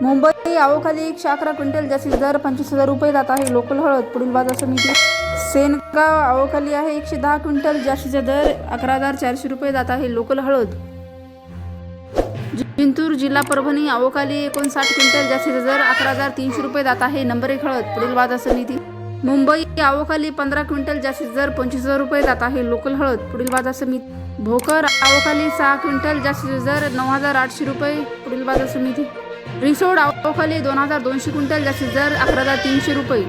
मुंबई आवोखाली एकशे अकरा क्विंटल जास्तीत दर पंचवीस हजार रुपये जात आहे. लोकल हळद पुढील बाजार समिती सेनगाव आवोखाली आहे एकशे दहा क्विंटल जास्तीचा दर अकरा हजार चारशे रुपये जात आहे. लोकल हळद. जिंतूर जिल्हा परभणी आवोखाली एकोणसाठ क्विंटल जास्तीचा दर अकरा हजार तीनशे रुपये जात आहे. नंबर एक हळद पुढील बाजार समिती. मुंबई आवोखाली पंधरा क्विंटल जास्तीचा दर पंचवीस हजार रुपये जात आहे. लोकल हळद पुढील बाजार समिती. भोकर आवोखाली सहा क्विंटल जास्तीचा दर नऊ हजार आठशे रुपये पुढील बाजार समिती. रिसोड आवकाली दोन हजार दोनशे क्विंटल जास्तीत दर अकरा हजार तीनशे रुपये.